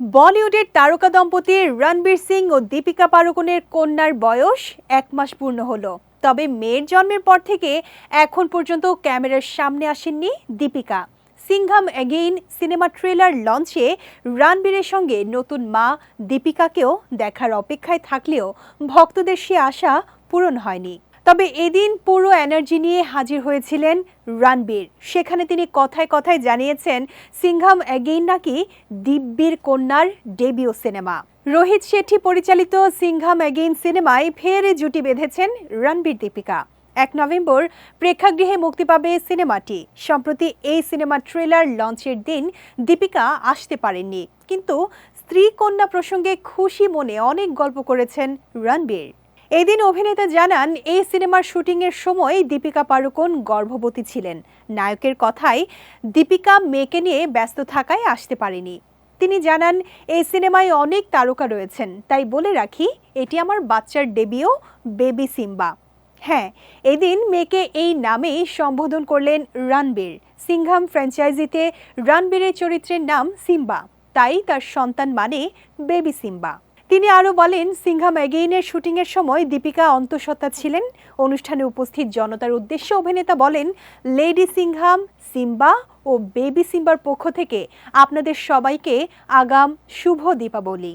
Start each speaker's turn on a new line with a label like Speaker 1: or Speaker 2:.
Speaker 1: বলিউডের তারকা দম্পতি রণবীর সিং ও দীপিকা পাড়ুকোনের কন্যার বয়স এক মাস পূর্ণ হলো। তবে মেয়ের জন্মের পর থেকে এখন পর্যন্ত ক্যামেরার সামনে আসেননি Deepika. Singham again cinema trailer লঞ্চে রণবীরের সঙ্গে নতুন মা দীপিকাকেও দেখার অপেক্ষায় থাকলেও ভক্তদের সে আশা পূরণ হয়নি। তবে এদিন পুরো এনার্জি নিয়ে হাজির হয়েছিলেন রণবীর। সেখানে তিনি কথায় কথায় জানিয়েছেন, সিংহাম অ্যাগেইন নাকি দিব্যির কন্যার ডেবিউ সিনেমা। রোহিত শেঠি পরিচালিত সিংহাম অ্যাগেইন সিনেমায় ফের জুটি বেঁধেছেন রণবীর দীপিকা। এক নভেম্বর প্রেক্ষাগৃহে মুক্তি পাবে সিনেমাটি। সম্প্রতি এই সিনেমার ট্রেলার লঞ্চের দিন দীপিকা আসতে পারেননি। কিন্তু স্ত্রী কন্যা প্রসঙ্গে খুশি মনে অনেক গল্প করেছেন রণবীর। এদিন অভিনেতা জানান, এই সিনেমার শুটিংয়ের সময় দীপিকা পাড়ুকোন গর্ভবতী ছিলেন। নায়কের কথায়, দীপিকা মেয়েকে নিয়ে ব্যস্ত থাকায় আসতে পারেনি। তিনি জানান, এই সিনেমায় অনেক তারকা রয়েছেন, তাই বলে রাখি, এটি আমার বাচ্চার ডেবিও বেবি সিম্বা। হ্যাঁ এদিন মেয়েকে এই নামেই সম্বোধন করলেন রণবীর। সিংহাম ফ্র্যাঞ্চাইজিতে রণবীরের চরিত্রের নাম সিম্বা, তাই তার সন্তান মানে বেবি সিম্বা। তিনি আরও বলেন সিংহাম অ্যাগেইনের শুটিংয়ের সময় দীপিকা অন্তঃসত্ত্বা ছিলেন। অনুষ্ঠানে উপস্থিত জনতার উদ্দেশ্যে অভিনেতা বলেন, লেডি সিংহাম সিম্বা ও বেবি সিম্বার পক্ষ থেকে আপনাদের সবাইকে আগাম শুভ দীপাবলি।